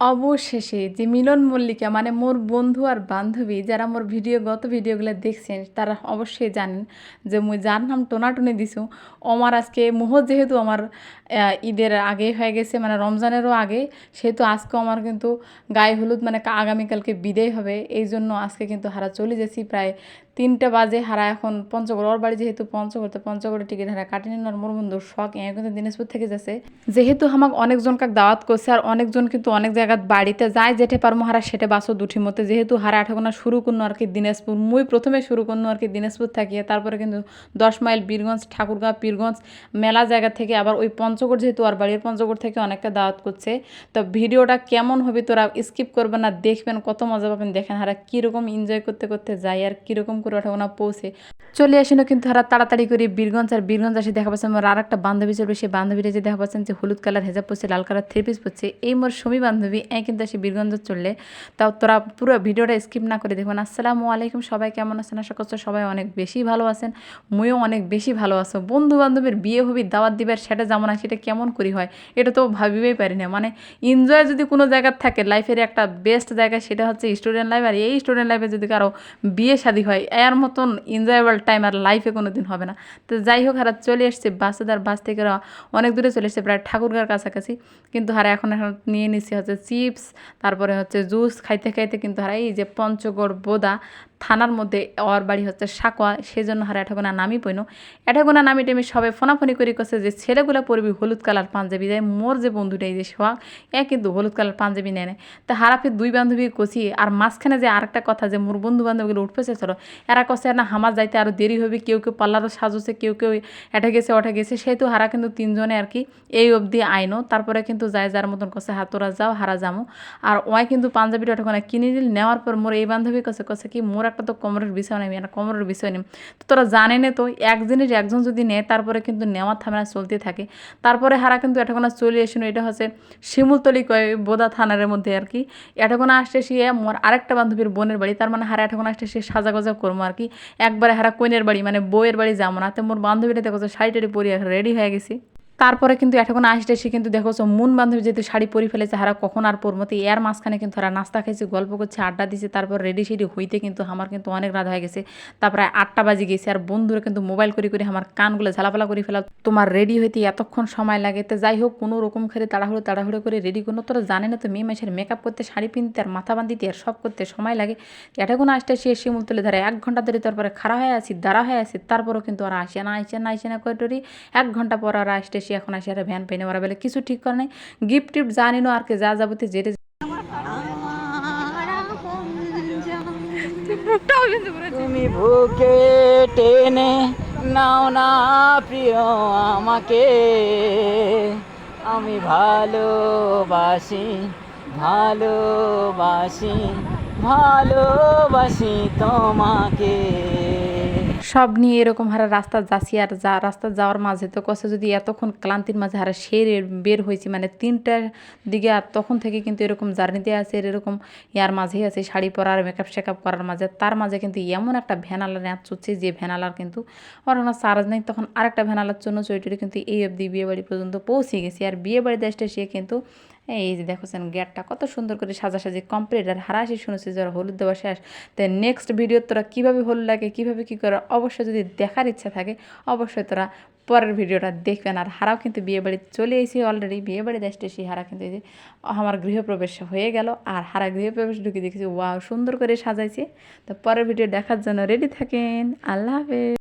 অবশেষে যে মিলন মল্লিকা মানে মোর বন্ধু আর বান্ধবী যারা মোর ভিডিও, গত ভিডিওগুলো দেখছেন, তারা অবশ্যই জানেন যে মুই যার নাম টোনাটুনি দিছু। আমার আজকে মুহূর্ত যেহেতু আমার ঈদের আগে হয়ে গেছে মানে রমজানেরও আগে, সেহেতু আজকে আমার কিন্তু গায়ে হলুদ মানে আগামীকালকে বিদায় হবে এই জন্য আজকে কিন্তু হারা চলে যাচ্ছি প্রায় তিনটা বাজে, হারা এখন পঞ্চগড়। ওর বাড়ি যেহেতু পঞ্চগড়, তো পঞ্চগড়ে টিকিট হারা কাটিয়ে নেওয়ার মোর বন্ধুর শখ এ কিন্তু দিনাজপুর থেকে যাচ্ছে। যেহেতু আমাকে অনেকজন কাক দাওয়াত করছে, আর অনেকজন কিন্তু অনেক জায়গাত বাড়িতে যায় যেতে পারব হারা সেটা বাসও দুটি মতে যেহেতু হারা আঠাগোনা শুরু করল আর কি দিনাজপুর, মুই প্রথমে শুরু করল আর কি দিনাজপুর থাকিয়ে তারপরে কিন্তু দশ মাইল বীরগঞ্জ ঠাকুরগাঁও পীরগঞ্জ, মেলা জায়গা থেকে আবার ওই পঞ্চগড় যেহেতু আর বাড়ির পঞ্চগড় থেকে অনেকটা দাওয়াত করছে। তো ভিডিওটা কেমন হবে তোরা স্কিপ করবে না, দেখবেন কত মজা পাবেন। দেখেন হারা কীরকম এনজয় করতে করতে যায় আর কীরকম করে ওঠাগোনা পৌঁছে। চলে আসিনো কিন্তু হারা তাড়াতাড়ি করে বীরগঞ্জ আর বীরগঞ্জ আসে দেখা পাচ্ছেন আমার আর একটা বান্ধবী চলবে সেই বান্ধবীরা যে দেখা পাচ্ছেন যে হলুদ কালার হেজাব পড়ছে লাল কালার থ্রি পিস পরছে, এই মোর সমী বান্ধবী, এ কিন্তু আসে বীরগঞ্জ চললে। তাও তোরা পুরো ভিডিওটা স্কিপ না করে দেখবেন। আসসালামু আলাইকুম, সবাই কেমন আছেন? আশা করছ সবাই অনেক বেশি ভালো আছেন, মুইও অনেক বেশি ভালো আছো। বন্ধু বান্ধবের বিয়ে হবি, দাওয়াত দিবার সেটা যেমন না সেটা কেমন করি হয়, এটা তো ভাবিবেই পারি না। মানে এনজয় যদি কোনো জায়গার থাকে লাইফের একটা বেস্ট জায়গা, সেটা হচ্ছে স্টুডেন্ট লাইফ আর এই স্টুডেন্ট লাইফে যদি কারও বিয়ে শাদী হয় এর মতন এনজয়েবল টাইম আর লাইফে কোনো দিন হবে না। তো যাই হোক, হারা চলে এসছে বাসেদার বাস থেকে অনেক দূরে চলে এসছে, প্রায় ঠাকুরগার কাছাকাছি। কিন্তু হারা এখন এখন নিয়ে নিচ্ছে হচ্ছে চিপস তারপরে হচ্ছে জুস খাইতে খাইতে কিন্তু হারা এই যে পঞ্চগড় বোদা থানার মধ্যে ওর বাড়ি হচ্ছে সাকোয়া সেই জন্য হারা এঠাগোনা নামি পইনো। এঠাগোনা নামি টেমি সবাই ফোনাফোনি করে করছে যে ছেলেগুলো পরবি হলুদ কালার পাঞ্জাবি দেয় মোর যে বন্ধুটা এই যে সোহাগ, এ কিন্তু হলুদ কালার পাঞ্জাবি নেয় নেয় তা হারাফে দুই বান্ধবী কষি আর মাঝখানে যে আরেকটা কথা যে মোর বন্ধু বান্ধবীগুলো উঠবে চলো এরা কষে না, হামার যাইতে আরও দেরি হবে কেউ কেউ পার্লারও সাজছে, কেউ কেউ এটা গেছে ওটা গেছে। সেহেতু হারা কিন্তু তিনজনে আর কি এই অবধি আইনো। তারপরে কিন্তু যায় যার মতন কষে হাতরা যাও, হারা যামো। আর ওই কিন্তু পাঞ্জাবিটা ওটা কিনে দিল নেওয়ার পর মোর এই বান্ধবী কষে কষে কি, মোর একটা তো কোমরের বিষয় নেই একটা কোমরের বিষয় নেই তো তোরা জানে না তো, এক জিনিস একজন যদি নেয়, তারপরে কিন্তু নেওয়ার থামেনা চলতে থাকে। তারপরে হারা কিন্তু এটাকোনা চলে এসেছিল এটা হচ্ছে শিমুলতলি কয় বোদা থানার মধ্যে আর কি। এটাকোনা আসতে সে মোর আরেকটা বান্ধবীর বোনের বাড়ি, তার মানে হারা এটাকোনা আসতে সে সাজা গজা করব আর কি। একবারে হারা কইনের বাড়ি মানে বইয়ের বাড়ি যাব না। তো মোর বান্ধবীরা দেখো শাড়ি টাড়ি পরিয়ে রেডি হয়ে গেছি। তারপরে কিন্তু এখন আসতে সে কিন্তু দেখো মুন বান্ধবী যেহেতু শাড়ি পরে ফেলেছে, হারা কখন আর পরমো তো এর মাঝখানে কিন্তু হারা নাস্তা খাইছে, গল্প করছে, আড্ডা দিছে, তারপর রেডি সেডি হইতে কিন্তু আমার কিন্তু অনেক রাত হয়ে গেছে। তারপরে আটটা বাজে গেছে, আর বন্ধুরা কিন্তু মোবাইল করে করে আমার কানগুলো ঝালাপালা করে ফেলা তোমার রেডি হইতে এতক্ষণ সময় লাগে, তো যাই হোক, কোনো রকম করে তাড়াহুড়ো তাড়াহুড়ো করে রেডি কোনো তোরা জানে না তো মেয়ে মাসের মেকআপ করতে, শাড়ি পিনতে, আর মাথা বান্ধিতে, আর সব করতে সময় লাগে। এটা কোনো আসতে সে শিমুল তুলে ধরে, এক ঘণ্টা ধরে তারপরে খাড়া হয়ে আছি, দাঁড়া হয়ে আছি, তারপরও কিন্তু ওরা আসে না আসে না আসে না করে টরি এক ঘণ্টা পর ওরা আসতে সে এখন আসে আর ভ্যান পেনে ওরা বলে, কিছু ঠিক করে নাই গিফট টিফট জানিনো আর কি, যা যাবতীয় যেটা তুমি বুকে টেনে নাও না প্রিয় আমাকে। আমি ভালোবাসি ভালোবাসি ভালোবাসি তোমাকে। সব নিয়ে এরকম হারা রাস্তা যাচ্ছি আর যা, রাস্তা যাওয়ার মাঝে তো কষ্ট যদি এতক্ষণ ক্লান্তির মাঝে হারা সেরে বের হয়েছি মানে তিনটার দিকে আর তখন থেকে কিন্তু এরকম জার্নিতে আছে এরকম ইয়ার মাঝেই আছে শাড়ি পরার মেকআপ শেকআপ করার মাঝে। তার মাঝে কিন্তু এমন একটা ভ্যানালা নেওয়া চলছে যে ভ্যানালার কিন্তু ওর চার্জ নেই। তখন আরেকটা ভ্যানালার জন্য চৈটরি কিন্তু এই অবধি বিয়ে বাড়ি পর্যন্ত পৌঁছে গেছি। আর বিয়ে বাড়িতে আসতে সে কিন্তু এই যে দেখছেন গেটটা কত সুন্দর করে সাজাসাজি কমপ্লিট আর হারাসি শুনেছি যারা হলুদ দেওয়া শেষ। তো নেক্সট ভিডিও তোরা কীভাবে হলুদ লাগে, কীভাবে কী করে, অবশ্যই যদি দেখার ইচ্ছা থাকে, অবশ্যই তোরা পরের ভিডিওটা দেখবেন। আর হারাও কিন্তু বিয়ে বাড়িতে চলে এসেছি অলরেডি বিয়ে বাড়িতে আসতেছি হারা কিন্তু এই যে আমার গৃহপ্রবেশ হয়ে গেল। আর হারা গৃহপ্রবেশ ঢুকে দেখেছি ওয়াও সুন্দর করে সাজাইছে। তো পরের ভিডিও দেখার জন্য রেডি থাকেন। আল্লাহ হাফেজ।